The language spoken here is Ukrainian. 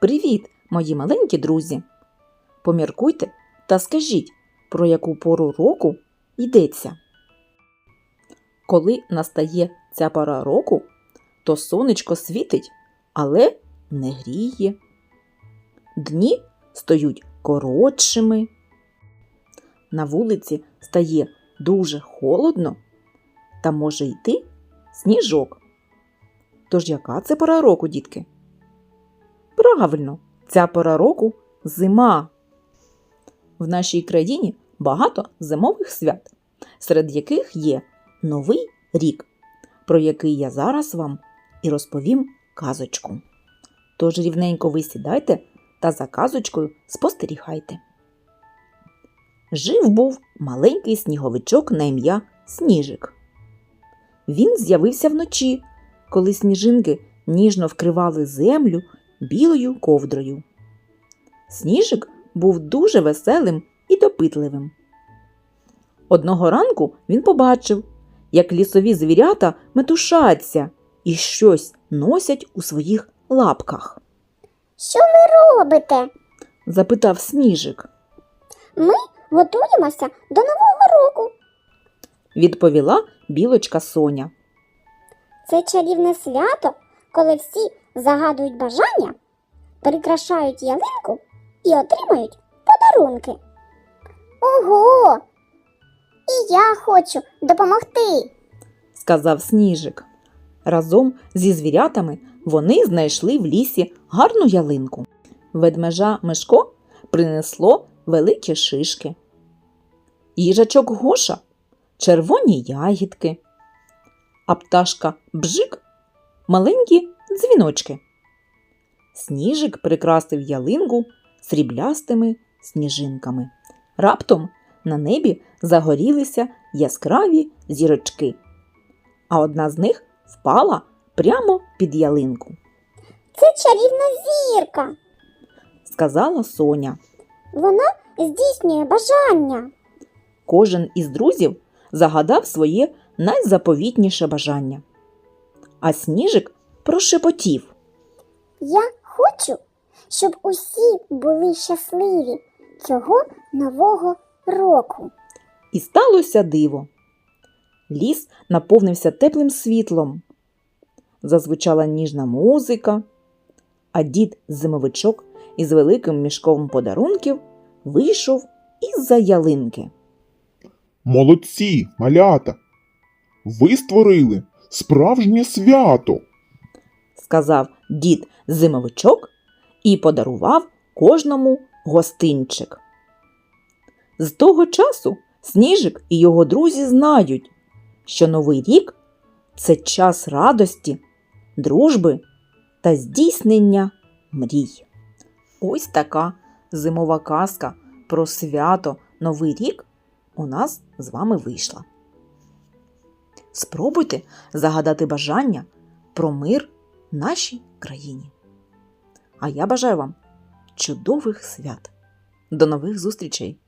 Привіт, мої маленькі друзі! Поміркуйте та скажіть, про яку пору року йдеться. Коли настає ця пора року, то сонечко світить, але не гріє. Дні стають коротшими. На вулиці стає дуже холодно та може йти сніжок. Тож яка це пора року, дітки? Правильно, ця пора року зима. В нашій країні багато зимових свят, серед яких є Новий рік, про який я зараз вам і розповім казочку. Тож рівненько ви сідайте та за казочкою спостерігайте. Жив був маленький сніговичок на ім'я Сніжик. Він з'явився вночі, коли сніжинки ніжно вкривали землю білою ковдрою. Сніжик був дуже веселим і допитливим. Одного ранку він побачив, як лісові звірята метушаться і щось носять у своїх лапках. Що ви робите? Запитав сніжик. Ми готуємося до Нового року. Відповіла білочка Соня. Це чарівне свято, коли всі загадують бажання, прикрашають ялинку і отримають подарунки. Ого! І я хочу допомогти. сказав сніжик. Разом зі звірятами вони знайшли в лісі гарну ялинку. Ведмежа Мишко принесло великі шишки. Їжачок Гоша червоні ягідки, а пташка Бжик маленькі дзвіночки. Сніжик прикрасив ялинку сріблястими сніжинками. Раптом на небі загорілися яскраві зірочки, а одна з них впала прямо під ялинку, Це чарівна зірка. сказала Соня. Вона здійснює бажання. Кожен із друзів загадав своє найзаповітніше бажання. А сніжик прошепотів. Я хочу, щоб усі були щасливі цього нового року. І сталося диво. Ліс наповнився теплим світлом. Зазвучала ніжна музика, а дід зимовичок із великим мішком подарунків вийшов із-за ялинки. Молодці, малята! Ви створили справжнє свято. сказав дід зимовичок і подарував кожному гостинчик. З того часу Сніжик і його друзі знають, що Новий рік це час радості, дружби та здійснення мрій. Ось така зимова казка про свято Новий рік у нас з вами вийшла. Спробуйте загадати бажання про мир нашій країні. А я бажаю вам чудових свят. До нових зустрічей!